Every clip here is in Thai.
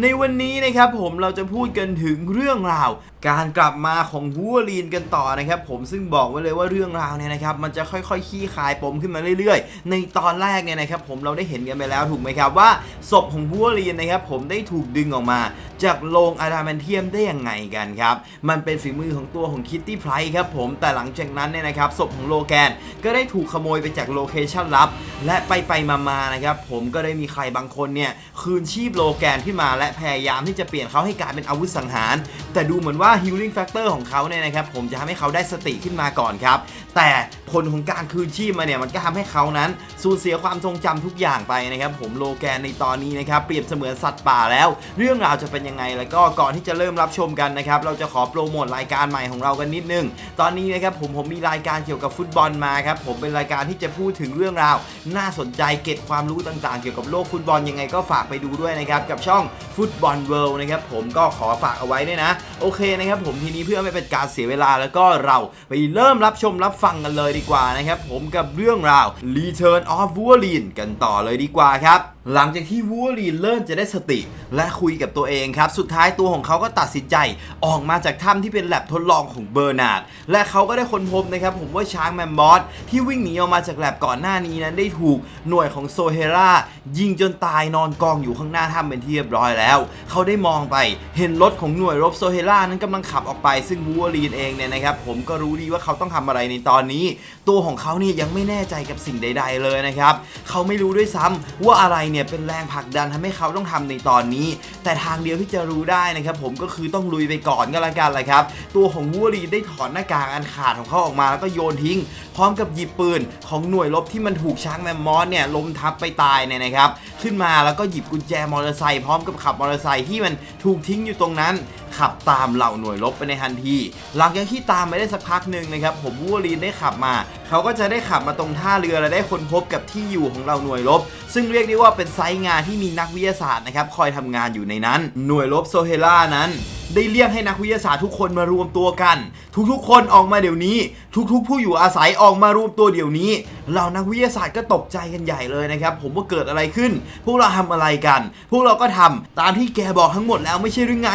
ในวันนี้นะครับผมเราจะพูดกันถึงเรื่องราว การกลับมาของวูวลีนกันต่อนะครับผมซึ่งบอกไว้เลยว่าเรื่องราวเนี่ยนะครับมันจะค่อยๆขี้คายปมขึ้นมาเรื่อยๆ ในตอนแรกเนี่ยนะครับผมเราได้เห็นกันไปแล้วถูกไหมครับว่าศพของวูวลีนนะครับผมได้ถูกดึงออกมา จากโรงอะดามนเทียมได้ยังไงกันครับมันเป็นฝีมือของตัวของคิตตี้ไพร์ครับผมแต่หลังจากนั้นเนี่ยนะครับศพของโลแกนก็ได้ถูกขโมยไปจากโลเคชั่นลับและไปไปๆมาๆนะครับผมก็ได้มีใครบางคนเนี่ยคืนชีพโลแกนขึ้นมาและพยายามที่จะเปลี่ยนเขาให้กลายเป็นอาวุธสังหารแต่ดูเหมือนว่า healing factor ของเขาเนี่ยนะครับผมจะทำให้เขาได้สติขึ้นมาก่อนครับ แต่ผลของการคืนชีพมาเนี่ยมันก็ทำให้เขานั้นสูญเสียความทรงจำทุกอย่างไปนะครับผมโลแกนในตอนนี้นะครับเปรียบเสมือนสัตว์ป่าแล้ว เรื่องราวจะเป็นยังไงแล้วก็ก่อนที่จะเริ่มรับชมกันนะครับเราจะขอโปรโมทรายการใหม่ของเรากันนิดนึง ตอนนี้นะครับผมผมมีรายการเกี่ยวกับฟุตบอลมาครับผมเป็นรายการที่จะพูดถึงเรื่องราว น่าสนใจเก็บความรู้ต่างๆ เกี่ยวกับโลกฟุตบอลยังไงก็ฝากไปดูด้วยนะครับกับช่องฟุตบอลเวิลด์นะครับผมก็ขอฝากเอาไว้ด้วยนะโอเคนะครับผมทีนี้เพื่อไม่เป็นการเสียเวลาแล้วก็เราไปเริ่มรับชมรับฟังกันเลยดีกว่านะครับผมกับเรื่องราว Return of Wolverine กันต่อเลยดีกว่าครับหลังจากที่วูวลีเริ่มจะได้สติ และคุยกับตัวเองครับ สุดท้ายตัวของเขาก็ตัดสินใจออกมาจากถ้ำที่เป็นแลบทดลองของเบอร์นาร์ด และเขาก็ได้ค้นพบนะครับ ผมว่าช้างแมมมอสที่วิ่งหนีออกมาจากแลบก่อนหน้านี้นั้นได้ถูกหน่วยของโซเฮรายิงจนตายนอนกองอยู่ข้างหน้าถ้ำเป็นที่เรียบร้อยแล้ว เขาได้มองไปเห็นรถของหน่วยรบโซเฮรานั้นกำลังขับออกไป ซึ่งวูวลีนเองเนี่ยนะครับผมก็รู้ดีว่าเขาต้องทำอะไรในตอนนี้ ตัวของเขาเนี่ยยังไม่แน่ใจกับสิ่งใด ๆ เลยนะครับเขาไม่รู้ด้วยซ้ำว่าอะไรเนี่ยเป็นแรงผลักดันทำให้เขาต้องทำในตอนนี้ แต่ทางเดียวที่จะรู้ได้นะครับผมก็คือต้องลุยไปก่อนก็แล้วกันแหละครับตัวของวูรีได้ถอนหน้ากากอันขาดของเขาออกมาแล้วก็โยนทิ้ง พร้อมกับหยิบปืนของหน่วยรบที่มันถูกช้างแมมมอสเนี่ยล้มทับไปตายเนี่ยนะครับขึ้นมาแล้วก็หยิบกุญแจมอเตอร์ไซค์พร้อมกับขับมอเตอร์ไซค์ที่มันถูกทิ้งอยู่ตรงนั้น ขับตามเหล่าหน่วยรบไปในทันทีหลังจากที่ตามไปได้สักพักหนึ่งนะครับผมวูลีนได้ขับมา เขาก็จะได้ขับมาตรงท่าเรือและได้ค้นพบกับที่อยู่ของเราหน่วยรบ ซึ่งเรียกได้ว่าเป็นไซต์งานที่มีนักวิทยาศาสตร์นะครับคอยทำงานอยู่ในนั้น หน่วยรบโซเฮล่านั้น ได้เรียกให้นักวิทยาศาสตร์ทุกคนมารวมตัวกัน ทุกๆ คนออกมาเดี๋ยวนี้ ทุกๆ ผู้อยู่อาศัยออกมารวมตัวเดี๋ยวนี้เหล่านักวิทยาศาสตร์ก็ตกใจกันใหญ่เลยนะครับ ผมว่าเกิดอะไรขึ้น พวกเราทำอะไรกัน พวกเราก็ทำตามที่แกบอกทั้งหมดแล้วไม่ใช่หรือไง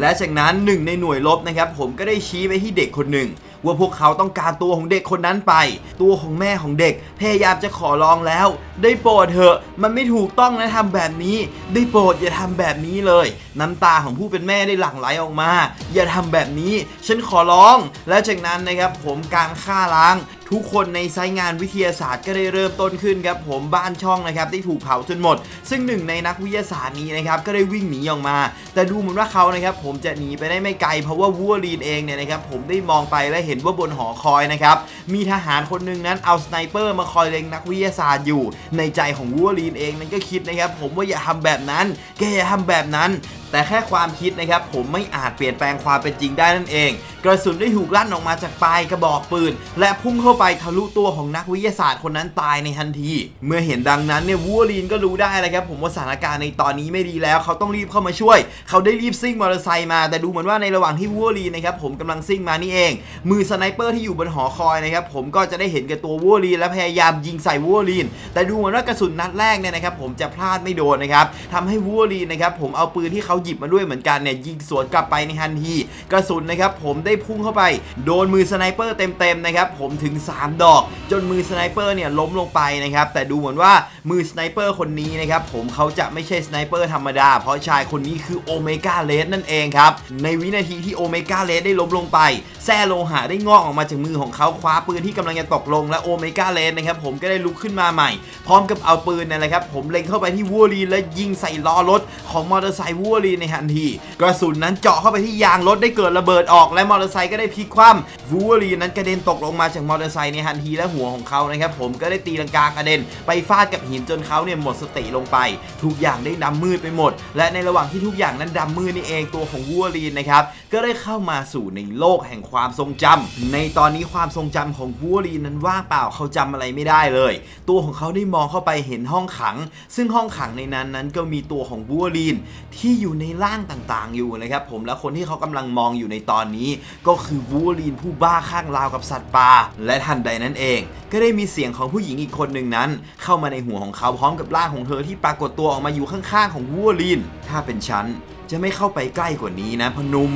และจากนั้นหนึ่งในหน่วยลบนะครับผมก็ได้ชี้ไปที่เด็กคนหนึ่งว่าพวกเขาต้องการตัวของเด็กคนนั้นไป ตัวของแม่ของเด็กพยายามจะขอร้องแล้ว ได้โปรดเถอะ มันไม่ถูกต้องนะทำแบบนี้ ได้โปรดอย่าทำแบบนี้เลย น้ำตาของผู้เป็นแม่ได้หลั่งไหลออกมา อย่าทำแบบนี้ ฉันขอร้อง และจากนั้นนะครับผมการฆ่าล้าง ทุกคนในไซต์งานวิทยาศาสตร์ก็ได้เริ่มต้นขึ้นครับผมบ้านช่องนะครับได้ถูกเผาจนหมด ซึ่งหนึ่งในนักวิทยาศาสตร์นี้นะครับก็ได้วิ่งหนีออกมา แต่ดูเหมือนว่าเขานะครับผมจะหนีไปได้ไม่ไกลเพราะว่าวูวลีนเองเนี่ยนะครับผมได้มองไปและเห็นว่าบนหอคอยนะครับมีทหารคนหนึ่งนั้นเอาสไนเปอร์มาคอยเล็งนักวิทยาศาสตร์อยู่ ในใจของวูวลีนเองนั้นก็คิดนะครับผมว่าอย่าทำแบบนั้นแกอย่าทำแบบนั้น แต่แค่ความคิดนะครับผมไม่อาจเปลี่ยนแปลงความเป็นจริงได้นั่นเอง กระสุนได้ถูกลั่นออกมาจากปลายกระบอกปืน และพุ่งเข้าไปทะลุตัวของนักวิทยาศาสตร์คนนั้นตายในทันที เมื่อเห็นดังนั้นเนี่ยวูวลีนก็รู้ได้เลยครับผมว่าสถานการณ์ในตอนนี้ไม่ดีแล้ว เขาต้องรีบเข้ามาช่วย เขาได้รีบซิ่งมอเตอร์ไซค์มา แต่ดูเหมือนว่าในระหว่างที่วูวลีนนะครับผมกำลังซิ่งมานี่เอง มือสไนเปอร์ที่อยู่บนหอคอยนะครับผมก็จะได้เห็นกับตัววูวลีนและพยายามยิงใส่วูวลีน แต่ดูเหมือนว่ากระสุนนัดแรกเนี่ยนะครับผมจะพลาดไม่โดนนะครับทำให้วูวลีนนะครับผมเอาปืนที่เขาหยิบมาด้วยเหมือนกันเนี่ยยิงสวนกลับไปในทันทีกระสุนนะครับผมได้พุ่งเข้าไป โดนมือสไนเปอร์เต็มๆนะครับผมถึง 3 ดอก จนมือสไนเปอร์เนี่ยล้มลงไปนะครับแต่ดูเหมือนว่ามือสไนเปอร์คนนี้นะครับผมเขาจะไม่ใช่สไนเปอร์ธรรมดา เพราะชายคนนี้คือโอเมก้าเลสนั่นเองครับในวินาทีที่โอเมก้าเลสได้ล้มลงไปแซ่โลหะได้งอกออกมาจากมือของเขาคว้าปืนที่กำลังจะตกลงและโอเมก้าเลสนะครับผมก็ได้ลุกขึ้นมาใหม่ พร้อมกับเอาปืนนั่นแหละครับผมเล็งเข้าไปที่วูวลีและยิงใส่ล้อรถของมอเตอร์ไซค์วูวลีนในทันที กระสุนนั้นเจาะเข้าไปที่ยางรถได้เกิดระเบิดออกและมอเตอร์ไซค์ก็ได้พลิกคว่ำวูวลีนั้นกระเด็นตกลงมาจากมอเตอร์ไซค์ในทันทีและหัวของเขานะครับผมก็ได้ตีลังกากระเด็น ไปฟาดกับหินจนเขาเนี่ยหมดสติลงไป ทุกอย่างได้ดำมืดไปหมด และในระหว่างที่ทุกอย่างนั้นดำมืดนี่เองตัวของวูวลีนนะครับก็ได้เข้ามาสู่ในโลกแห่งความทรงจำในตอนนี้ความทรงจำของวูวลีนนั้นว่างเปล่าเขาจำอะไรไม่ได้เลย ตัวของเขาได้มองเข้าไปเห็นห้องขัง ซึ่งห้องขังในนั้นนั้นก็มีตัวของวูวลีนที่อยู่ในร่างต่างๆ อยู่นะครับผมและคนที่เขากำลังมองอยู่ในตอนนี้ ก็คือวูลีนผู้บ้าข้างราวกับสัตว์ป่าและทันใดนั้นเอง ก็ได้มีเสียงของผู้หญิงอีกคนหนึ่งนั้น เข้ามาในหัวของเขาพร้อมกับร่างของเธอที่ปรากฏตัวออกมาอยู่ข้างๆของวูลีนถ้าเป็นฉันจะไม่เข้าไปใกล้กว่านี้นะพนุม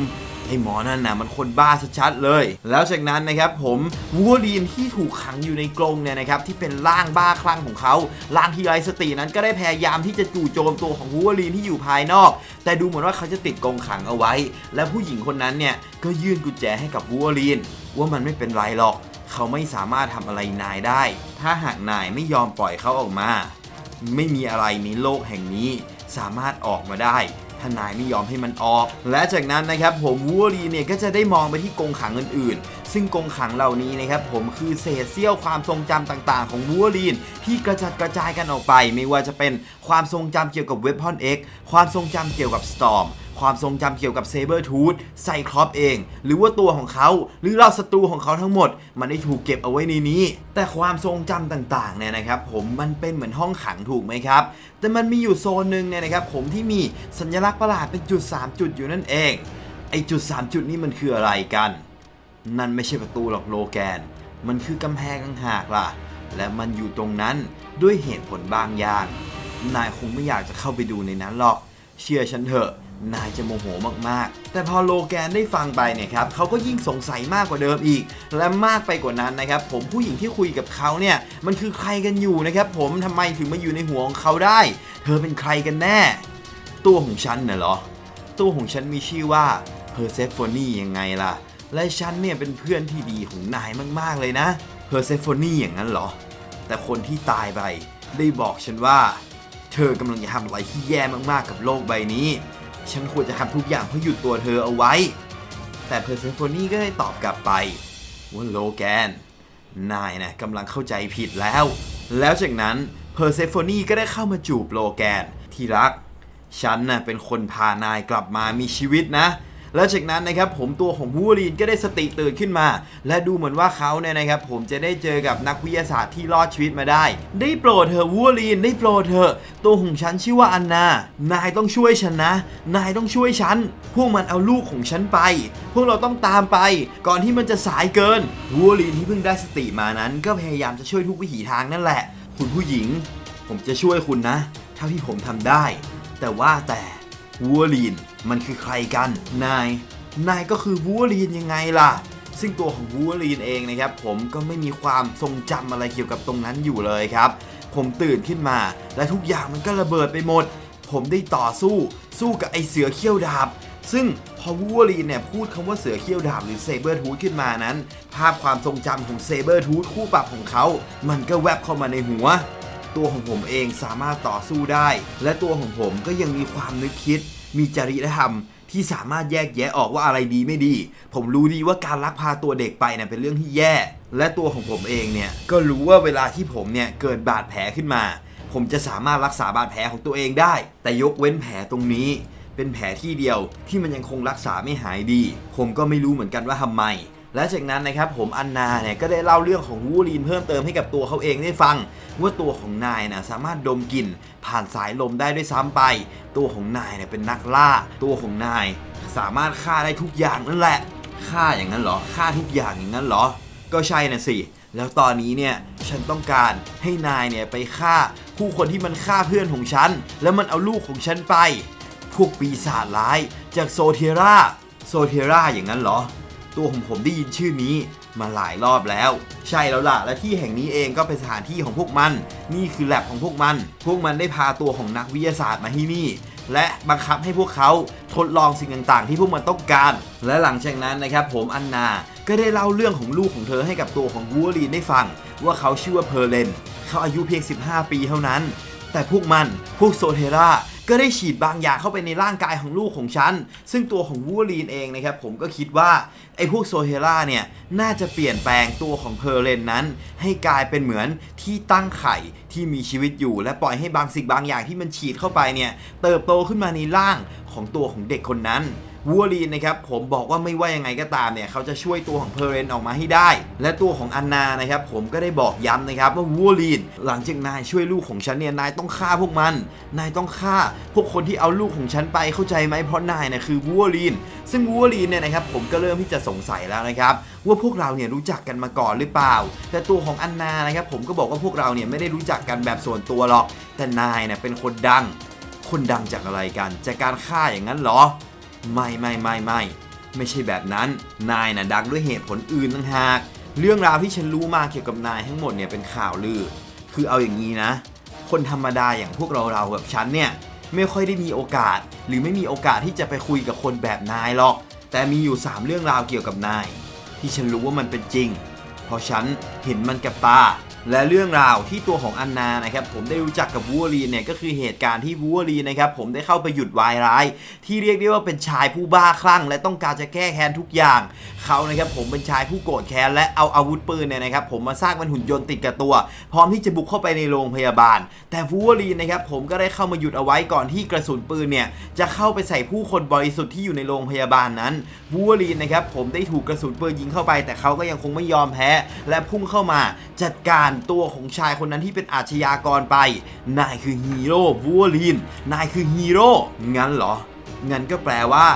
อ้หมอนั่นนะมันคนบ้าชัดๆเลย แล้วจากนั้นนะครับผมวูวลีนที่ถูกขังอยู่ในกรงเนี่ยนะครับที่เป็นร่างบ้าคลั่งของเขาร่างที่ไร้สตินั้นก็ได้พยายามที่จะจู่โจมตัวของวูวลีนที่อยู่ภายนอก แต่ดูเหมือนว่าเขาจะติดกรงขังเอาไว้ และผู้หญิงคนนั้นเนี่ยก็ยื่นกุญแจให้กับวูวลีนว่ามันไม่เป็นไรหรอก เขาไม่สามารถทำอะไรนายได้ ถ้าหากนายไม่ยอมปล่อยเขาออกมา ไม่มีอะไรในโลกแห่งนี้สามารถออกมาได้ ถ้านายไม่ยอมให้มันออก และจากนั้นนะครับผมวัวลีเนี่ยก็จะได้มองไปที่กรงขังอื่น ซึ่งกรงขังเหล่านี้นะครับผมคือเศษเสี้ยวความทรงจำต่างๆ ของวูวลีนที่กระจัดกระจายกันออกไป ไม่ว่าจะเป็นความทรงจำเกี่ยวกับเว p พอน X ความทรงจำเกี่ยวกับ Storm ความทรงจำเกี่ยวกับเซเบอร์ทูธไซคลอปเอง หรือว่าตัวของเขา หรือเราศัตรูของเขาทั้งหมด มันได้ถูกเก็บเอาไว้ในนี้ แต่ความทรงจำต่างๆเนี่ยนะครับ ผมมันเป็นเหมือนห้องขังถูกไหมครับ แต่มันมีอยู่โซนหนึ่งเนี่ยนะครับ ผมที่มีสัญลักษณ์ประหลาดเป็นจุด 3 จุดอยู่นั่นเองไอจุด 3 จุดนี้มันคืออะไรกัน นั่นไม่ใช่ประตูหรอกโลแกน มันคือกำแพงต่างหากล่ะ และมันอยู่ตรงนั้นด้วยเหตุผลบางอย่าง นายคงไม่อยากจะเข้าไปดูในนั้นหรอก เชื่อฉันเถอะ นายจะโมโหมากๆ แต่พอโลแกนได้ฟังไปเนี่ยครับเขาก็ยิ่งสงสัยมากกว่าเดิมอีก และมากไปกว่านั้นนะครับ ผมผู้หญิงที่คุยกับเขาเนี่ย มันคือใครกันอยู่นะครับ ผมทำไมถึงมาอยู่ในหัวของเขาได้ เธอเป็นใครกันแน่ ตัวของฉันน่ะเหรอ ตัวของฉันมีชื่อว่าเพอร์เซฟโฟนียังไงล่ะ และฉันเนี่ยเป็นเพื่อนที่ดีของนายมากๆเลยนะเพอร์เซโฟนีอย่างนั้นเหรอ แต่คนที่ตายไปได้บอกฉันว่า เธอกำลังจะทำอะไรที่แย่มากๆกับโลกใบนี้ ฉันควรจะทำทุกอย่างเพื่อหยุดตัวเธอเอาไว้ แต่เพอร์เซโฟนีก็ได้ตอบกลับไปว่าโลแกน นายนะกำลังเข้าใจผิดแล้ว แล้วจากนั้นเพอร์เซโฟนีก็ได้เข้ามาจูบโลแกนที่รัก ฉันน่ะเป็นคนพานายกลับมามีชีวิตนะ แล้วจากนั้นนะครับผมตัวของวูลีนก็ได้สติตื่นขึ้นมา และดูเหมือนว่าเขาเนี่ยนะครับผมจะได้เจอกับนักวิทยาศาสตร์ที่รอดชีวิตมาได้ ได้โปรดเธอะวูลีนได้โปรดเธอะตัวของฉันชื่อว่าอันนา นายต้องช่วยฉันนะ นายต้องช่วยฉัน พวกมันเอาลูกของฉันไป พวกเราต้องตามไป ก่อนที่มันจะสายเกินวูลีนที่เพิ่งได้สติมานั้น ก็พยายามจะช่วยทุกวิถีทางนั่นแหละ คุณผู้หญิง ผมจะช่วยคุณนะ เท่าที่ผมทำได้ แต่ว่าแต่วัวลีน มันคือใครกัน นาย นายก็คือวัวลีนยังไงล่ะ ซึ่งตัวของวัวลีนเองนะครับ ผมก็ไม่มีความทรงจำอะไรเกี่ยวกับตรงนั้นอยู่เลยครับ ผมตื่นขึ้นมา และทุกอย่างมันก็ระเบิดไปหมด ผมได้ต่อสู้สู้กับไอเสือเขี้ยวดาบซึ่งพอวูวลีนเนี่ยพูดคำว่าเสือเขี้ยวดาบหรือเซเบอร์ทูธขึ้นมานั้น ภาพความทรงจำของเซเบอร์ทูธคู่ปรับของเขา มันก็แวบเข้ามาในหัว ตัวของผมเองสามารถต่อสู้ได้ และตัวของผมก็ยังมีความนึกคิด มีจริยธรรมที่สามารถแยกแยะออกว่าอะไรดีไม่ดี ผมรู้ดีว่าการลักพาตัวเด็กไปเนี่ยเป็นเรื่องที่แย่ และตัวของผมเองเนี่ยก็รู้ว่าเวลาที่ผมเนี่ยเกิดบาดแผลขึ้นมา ผมจะสามารถรักษาบาดแผลของตัวเองได้ แต่ยกเว้นแผลตรงนี้ เป็นแผลที่เดียวที่มันยังคงรักษาไม่หายดี ผมก็ไม่รู้เหมือนกันว่าทำไม และจากนั้นนะครับผมอันนาเนี่ยก็ได้เล่าเรื่องของวูลีนเพิ่มเติมให้กับตัวเขาเองได้ฟัง ว่าตัวของนายนะสามารถดมกลิ่นผ่านสายลมได้ด้วยซ้ำไป ตัวของนายเนี่ยเป็นนักล่า ตัวของนายสามารถฆ่าได้ทุกอย่างนั่นแหละฆ่าอย่างนั้นเหรอฆ่าทุกอย่างอย่างนั้นเหรอ ก็ใช่นะสิแล้วตอนนี้เนี่ยฉันต้องการให้นายเนี่ยไปฆ่าผู้คนที่มันฆ่าเพื่อนของฉัน แล้วมันเอาลูกของฉันไป พวกปีศาจร้ายจากโซเทราโซเทราอย่างนั้นเหรอ ตัวของผมได้ยินชื่อนี้มาหลายรอบแล้ว ใช่แล้วล่ะ และที่แห่งนี้เองก็เป็นสถานที่ของพวกมัน นี่คือแลบของพวกมัน พวกมันได้พาตัวของนักวิทยาศาสตร์มาที่นี่ และบังคับให้พวกเขาทดลองสิ่งต่างๆ ที่พวกมันต้องการ และหลังจากนั้นนะครับผมอันนา ก็ได้เล่าเรื่องของลูกของเธอให้กับตัวของวูลีนได้ฟัง ว่าเขาชื่อว่าเพอร์เลนเขาอายุเพียง 15 ปีเท่านั้น แต่พวกมันพวกโซเทราก็ได้ฉีดบางอย่างเข้าไปในร่างกายของลูกของฉัน ซึ่งตัวของวูลีนเองนะครับผมก็คิดว่าไอ้พวกโซเทราเนี่ยน่าจะเปลี่ยนแปลงตัวของเพอร์เลนนั้น ให้กลายเป็นเหมือนที่ตั้งไข่ที่มีชีวิตอยู่ และปล่อยให้บางสิ่งบางอย่างที่มันฉีดเข้าไปเนี่ยเติบโตขึ้นมาในร่างของตัวของเด็กคนนั้น วูวลีนนะครับผมบอกว่าไม่ว่ายังไงก็ตามเนี่ยเขาจะช่วยตัวของเพเรนออกมาให้ได้ และตัวของอันนานะครับผมก็ได้บอกย้ำนะครับว่าวูวลีนหลังจากนายช่วยลูกของฉันเนี่ยนายต้องฆ่าพวกมัน นายต้องฆ่าพวกคนที่เอาลูกของฉันไปเข้าใจไหมเพราะนายเนะคือวูวลีน ซึ่งวูวลีนเนี่ยนะครับผมก็เริ่มที่จะสงสัยแล้วนะครับว่าพวกเราเนี่ยรู้จักกันมาก่อนหรือเปล่า แต่ตัวของอันนานะครับผมก็บอกว่าพวกเราเนี่ยไม่ได้รู้จักกันแบบส่วนตัวหรอก แต่นายเนี่ยเป็นคนดัง คนดังจากอะไรกัน จากการฆ่าอย่างนั้นเหรอ ไม่ไม่ไม่ไม่ไม่ใช่แบบนั้น นายน่ะดังด้วยเหตุผลอื่นต่างหาก เรื่องราวที่ฉันรู้มาเกี่ยวกับนายทั้งหมดเนี่ยเป็นข่าวลือ คือเอาอย่างนี้นะ คนธรรมดาอย่างพวกเราเราแบบฉันเนี่ยไม่ค่อยได้มีโอกาส หรือไม่มีโอกาสที่จะไปคุยกับคนแบบนายหรอก แต่มีอยู่ 3 เรื่องราวเกี่ยวกับนาย ที่ฉันรู้ว่ามันเป็นจริง เพราะฉันเห็นมันกับตา และเรื่องราวที่ตัวของอันนานะครับผมได้รู้จักกับวูวลีเนี่ยก็คือเหตุการณ์ที่วูวลีนะครับผมได้เข้าไปหยุดวายร้าย ที่เรียกได้ว่าเป็นชายผู้บ้าคลั่ง และต้องการจะแก้แค้นทุกอย่าง เขานะครับผมเป็นชายผู้โกรธแค้นและเอาอาวุธปืนเนี่ยนะครับผมมาสร้างเป็นหุ่นยนต์ติดกับตัว พร้อมที่จะบุกเข้าไปในโรงพยาบาล แต่วูวลีนะครับผมก็ได้เข้ามาหยุดเอาไว้ก่อนที่กระสุนปืนเนี่ยจะเข้าไปใส่ผู้คนบริสุทธิ์ที่อยู่ในโรงพยาบาลนั้นวูวลีนนะครับผมได้ถูกกระสุนปืนยิงเข้าไป แต่เขาก็ยังคงไม่ยอมแพ้ และพุ่งเข้ามาจัดการตัวของชายคนนั้นที่เป็นอาชญากรไป นายคือฮีโร่วูวลีน นายคือฮีโร่ งั้นเหรอ งั้นก็แปลว่า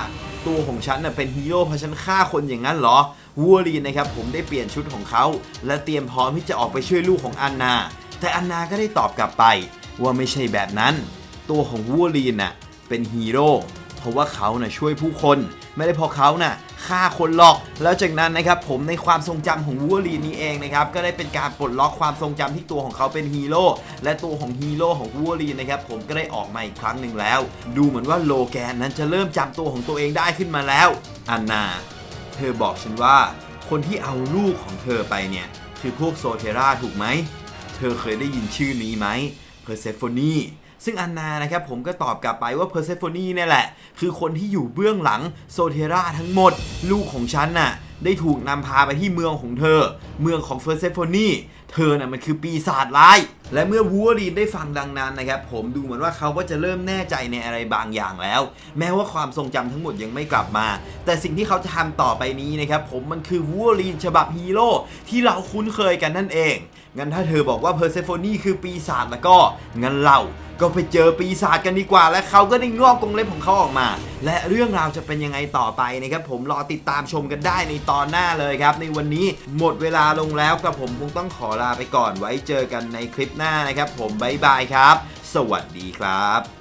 ตัวของฉันน่ะเป็นฮีโร่เพราะฉันฆ่าคนอย่างนั้นเหรอวูวลีนนะครับผมได้เปลี่ยนชุดของเขา และเตรียมพร้อมที่จะออกไปช่วยลูกของอันนา แต่อันนาก็ได้ตอบกลับไป ว่าไม่ใช่แบบนั้น ตัวของวูวลีนน่ะเป็นฮีโร่เพราะว่าเขาน่ะช่วยผู้คน ไม่ได้เพราะเขาน่ะฆ่าคนหรอกแล้วจากนั้นนะครับผมในความทรงจำของวูวลีนนี้เองนะครับก็ได้เป็นการปลดล็อกความทรงจำที่ตัวของเขาเป็นฮีโร่และตัวของฮีโร่ของวูวลีนนะครับผมก็ได้ออกมาอีกครั้งหนึ่งแล้ว ดูเหมือนว่าโลแกนนั้นจะเริ่มจำตัวของตัวเองได้ขึ้นมาแล้วอันนา เธอบอกฉันว่า คนที่เอาลูกของเธอไปเนี่ยคือพวกโซเทราถูกไหมเธอเคยได้ยินชื่อนี้ไหมเพอร์เซโฟนี ซึ่งอันนานะครับผมก็ตอบกลับไปว่าเพอร์เซโฟนีเนี่ยแหละ คือคนที่อยู่เบื้องหลังโซเทราทั้งหมด ลูกของฉันน่ะได้ถูกนำพาไปที่เมืองของเธอ เมืองของเพอร์เซโฟนีเธอน่ะมันคือปีศาจร้าย และเมื่อวูวลีนได้ฟังดังนั้นนะครับ ผมดูเหมือนว่าเขาก็จะเริ่มแน่ใจในอะไรบางอย่างแล้ว แม้ว่าความทรงจำทั้งหมดยังไม่กลับมา แต่สิ่งที่เขาจะทำต่อไปนี้นะครับ ผมมันคือวูวลีนฉบับฮีโร่ที่เราคุ้นเคยกันนั่นเอง งั้นถ้าเธอบอกว่าเพอร์เซโฟนีคือปีศาจแล้วก็งั้นเรา ก็ไปเจอปีศาจกันดีกว่า และเขาก็ได้งอกกรงเล็บของเขาออกมา และเรื่องราวจะเป็นยังไงต่อไปนะครับผมรอติดตามชมกันได้ในตอนหน้าเลยครับ ในวันนี้หมดเวลาลงแล้วกับผมคงต้องขอลาไปก่อนไว้เจอกันในคลิปหน้านะครับ ผมบ๊ายบายครับ สวัสดีครับ